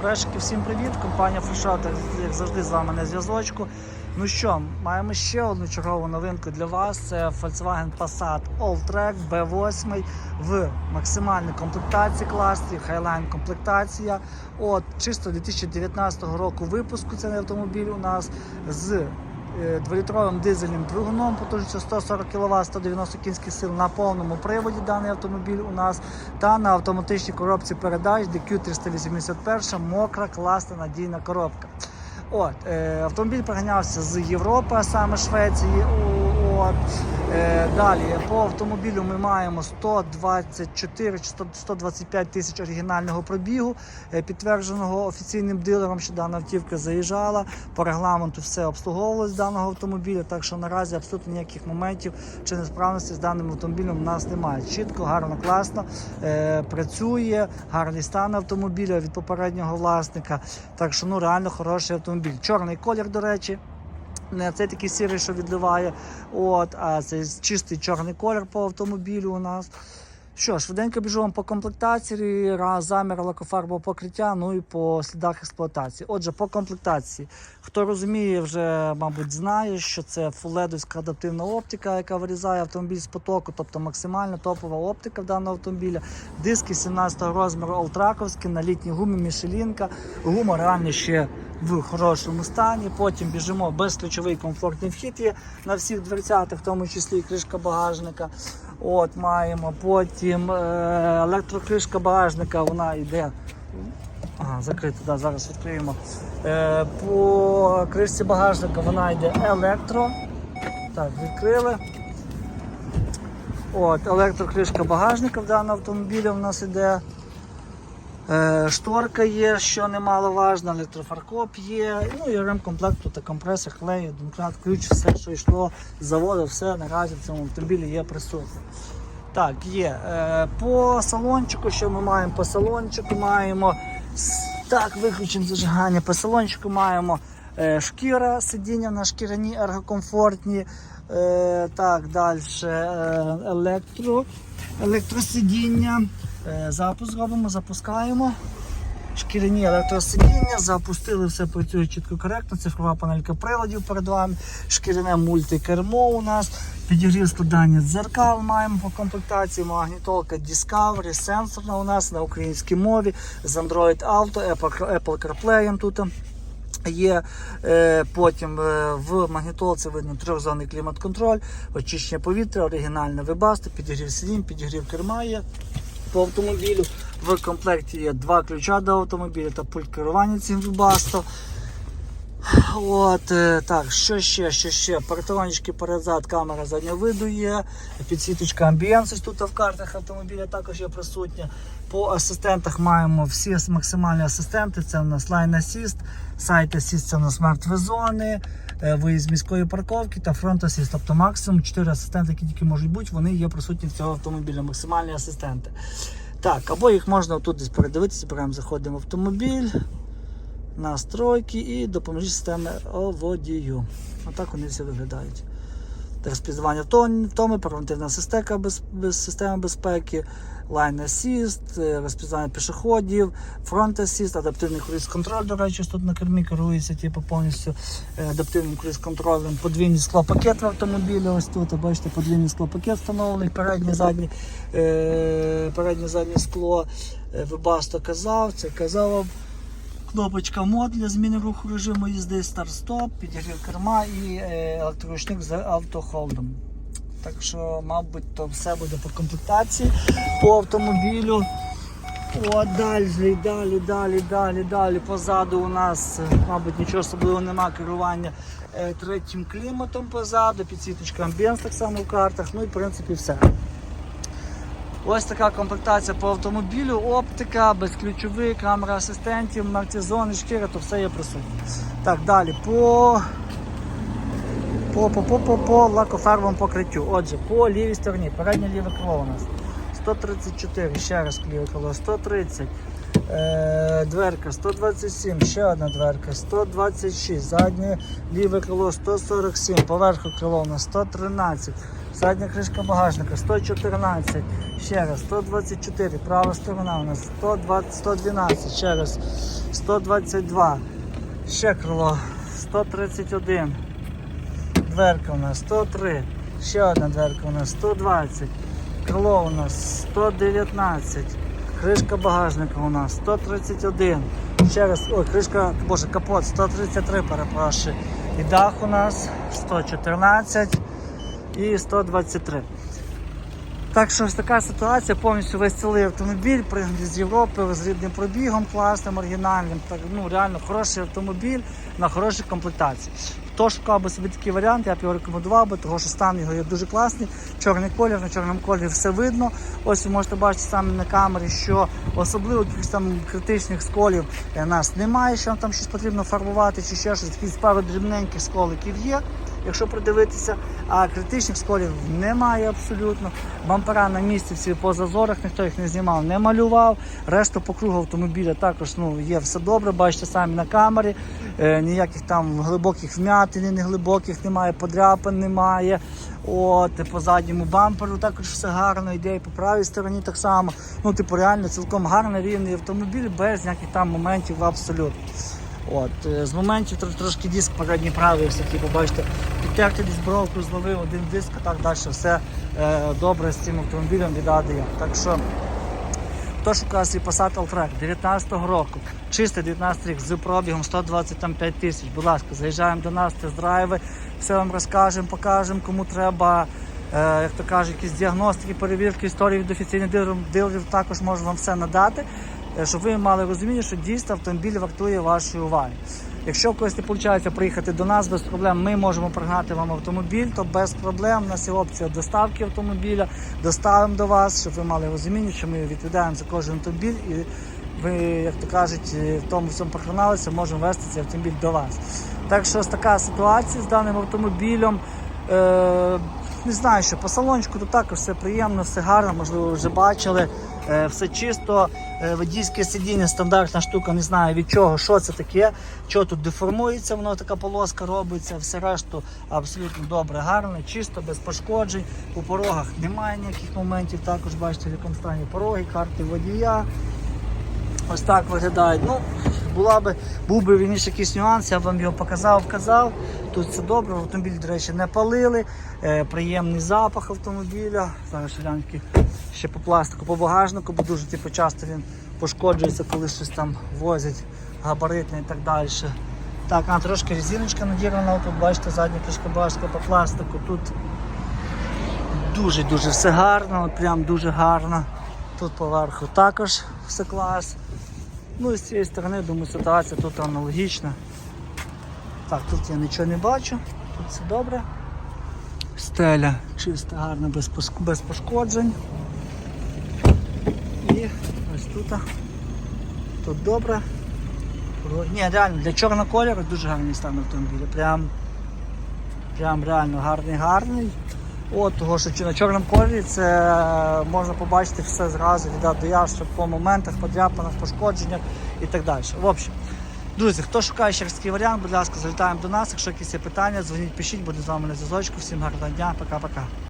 Фрешики, всім привіт! Компанія Фрешат, як завжди, з вами на зв'язочку. Ну що, маємо ще одну чергову новинку для вас. Це Volkswagen Passat Alltrack B8 в максимальній комплектації класі, Highline комплектація. От чисто 2019 року випуску цей автомобіль у нас з е, дволітровим дизельним двигуном потужністю 140 кВт, 190 кінських сил на повному приводі даний автомобіль у нас та на автоматичній коробці передач DQ381 мокра, класна, надійна коробка. От, е, автомобіль приганявся з Європи, саме Швеції. От. Е, далі по автомобілю ми маємо 124 чи 125 тисяч оригінального пробігу, е, підтвердженого офіційним дилером, що дана автівка заїжджала. По регламенту все обслуговувалось даного автомобіля, так що наразі абсолютно ніяких моментів чи несправності з даним автомобілем у нас немає. Чітко, гарно, класно е, працює, гарний стан автомобіля від попереднього власника. Так що ну реально хороший автомобіль. Чорний колір, до речі. Не цей такий сірий, що відливає, от, а це чистий чорний колір по автомобілю у нас. Що ж, швиденько біжу вам по комплектації, замір лакофарбового покриття, ну і по слідах експлуатації. Отже, по комплектації. Хто розуміє, вже, мабуть, знає, що це фуледовська адаптивна оптика, яка вирізає автомобіль з потоку, тобто максимально топова оптика в даного автомобіля. Диски 17 розміру Олтраковські на літній гумі Мішелінка. Гума реально ще в хорошому стані. Потім біжимо безключовий комфортний вхід є на всіх дверцятах, в тому числі і кришка багажника. От маємо. Потім е, електрокришка багажника, вона йде. Ага, закрита, да, зараз відкриємо. Е, по кришці багажника вона йде електро. Так, відкрили. От, електрокришка багажника в даного автомобіля у нас йде. Е, Шторка є, що немаловажно, електрофаркоп є. Ну і ремкомплект, тут компресор, клей, домкрат, ключ, все, що йшло з заводу, все наразі в цьому автомобілі є присутнє. Так, є. Е, По салончику, що ми маємо? По салончику маємо. Так, виключимо зажигання. По салончику маємо е, шкіра, сидіння на шкіряні ергокомфортні. Так, далі електро, електросидіння. Е, запуск робимо, запускаємо. Шкіряні електросидіння, запустили, все працює чітко коректно. Цифрова панелька приладів перед вами, шкіряне мультикермо у нас, підігрів складання дзеркал маємо по комплектації, магнітолка Discovery, сенсорна у нас на українській мові з Android Auto, Apple, CarPlay тут. Є е, потім е, в магнітолці видно трьохзонний клімат-контроль, очищення повітря, оригінальне вибасто, підігрів сидінь, підігрів керма є по автомобілю. В комплекті є два ключа до автомобіля та пульт керування цим вибасто. От, е, так, що ще, що ще? Партронічки передзад, камера заднього виду є, підсвіточка амбієнс тут в картах автомобіля також є присутня. По асистентах маємо всі максимальні асистенти. Це у нас Line Assist, Site Assist це у нас мертві зони, виїзд з міської парковки та фронт-асіст. Тобто максимум 4 асистенти, які тільки можуть бути, вони є присутні в цього автомобіля, максимальні асистенти. Так, або їх можна тут десь передивитися, прямо заходимо в автомобіль настройки і допоможі системи водію. Отак вони всі виглядають. Розпізнавання втом- втоми, превентивна система без, без системи безпеки, Line Assist, е, розпізнавання пішоходів, Front Assist, адаптивний круїз контроль, до речі, тут на кермі керується типу, повністю е, адаптивним круїз контролем, подвійний склопакет в автомобілі. Ось тут, бачите, подвійний склопакет встановлений, переднє, заднє, е, переднє заднє скло. Вебасто казав, це казав. Кнопочка мод для зміни руху режиму їзди, старт-стоп, підігрів керма і е, електроручник з автохолдом. Так що, мабуть, то все буде по комплектації по автомобілю. О, далі, далі, далі, далі, далі. Позаду у нас, е, мабуть, нічого особливого нема керування е, третім кліматом позаду, підсвіточка амбієнс так само в картах. Ну і в принципі все. Ось така комплектація по автомобілю, оптика, безключовий, камера асистентів, мартизони, шкіри, то все є присутнє. Так, далі по, по, по, по, по, по лакофарбовому покриттю. Отже, по лівій стороні, переднє ліве крило у нас 134, ще раз ліве крило, 130. Е, дверка 127, ще одна дверка, 126, заднє ліве крило 147, поверху крило у нас 113, задня кришка багажника 114, ще раз 124, права сторона у нас 120, 112, ще раз 122. Ще крило 131. Дверка у нас 103. Ще одна дверка у нас 120. Крило у нас 119. Кришка багажника у нас 131. Ще раз, ой, кришка, боже, капот 133, перепрошую. І дах у нас 114 і 123. Так що ось така ситуація, повністю весь цілий автомобіль, з Європи, з рідним пробігом, класним, оригінальним. Так, ну, реально хороший автомобіль на хорошій комплектації. Хто шукав би собі такий варіант, я б його рекомендував би, тому що стан його є дуже класний. Чорний колір, на чорному кольорі все видно. Ось ви можете бачити саме на камері, що особливо там критичних сколів е, нас немає, що там щось потрібно фарбувати чи ще щось. Якісь пару дрібненьких сколиків є якщо придивитися, а критичних сколів немає абсолютно. Бампера на місці всі по зазорах, ніхто їх не знімав, не малював. Решту по кругу автомобіля також ну, є все добре, бачите самі на камері. Е, ніяких там глибоких вмятин, не глибоких немає, подряпин немає. От, по задньому бамперу також все гарно йде, і по правій стороні так само. Ну, типу, реально цілком гарний рівний автомобіль без ніяких там моментів абсолютно. От, е, з моментів трошки диск передній правий, все таки, побачите, підтерти десь бровку, зловив один диск, а так далі все е, добре з цим автомобілем віддає. Так що, хто шукає свій Passat Alltrack 19-го року, чистий 19 рік з пробігом 125 тисяч, будь ласка, заїжджаємо до нас, тест-драйви, все вам розкажемо, покажемо, кому треба. Е, як то кажуть, якісь діагностики, перевірки, історії від офіційних дилерів, дилерів також можу вам все надати, щоб ви мали розуміння, що дійсно автомобіль вартує вашої уваги. Якщо когось не виходить приїхати до нас без проблем, ми можемо пригнати вам автомобіль, то без проблем. У нас є опція доставки автомобіля, доставимо до вас, щоб ви мали розуміння, що ми відповідаємо за кожен автомобіль і ви, як то кажуть, в тому всьому прохоналися, можемо вести цей автомобіль до вас. Так що ось така ситуація з даним автомобілем. Е, не знаю, що по салончику тут також все приємно, все гарно, можливо, ви вже бачили. Е, все чисто, е, водійське сидіння, стандартна штука, не знаю від чого, що це таке, що тут деформується, воно така полоска робиться, все решту абсолютно добре, гарно, чисто, без пошкоджень. У порогах немає ніяких моментів. Також бачите, в якому стані пороги, карти водія. Ось так виглядають. Ну, була би, був би він якийсь нюанс, я вам його показав, вказав. Тут все добре, автомобіль, до речі, не палили. Е, приємний запах автомобіля. Зараз гляньки ще по пластику, по багажнику, бо дуже типу, часто він пошкоджується, коли щось там возять габаритне і так далі. Так, а трошки резиночка надірвана, тут бачите, задня кришка багажника по пластику. Тут дуже-дуже все гарно, от прям дуже гарно. Тут поверху також все клас. Ну і з цієї сторони, думаю, ситуація тут аналогічна. Так, тут я нічого не бачу, тут все добре. Стеля чиста, гарна, без, без пошкоджень. І ось тут. Тут добре. Ні, реально, для чорного кольору дуже гарний стан автомобіля. Прям, прям реально гарний, гарний. От, того, що чи- на чорному кольорі це можна побачити все зразу від А до Я, що по моментах, подряпинах, пошкодженнях і так далі. В общем, друзі, хто шукає ще раз варіант, будь ласка, залітаємо до нас. Якщо якісь є питання, дзвоніть, пишіть, буду з вами на зв'язочку. Всім гарного дня, пока-пока.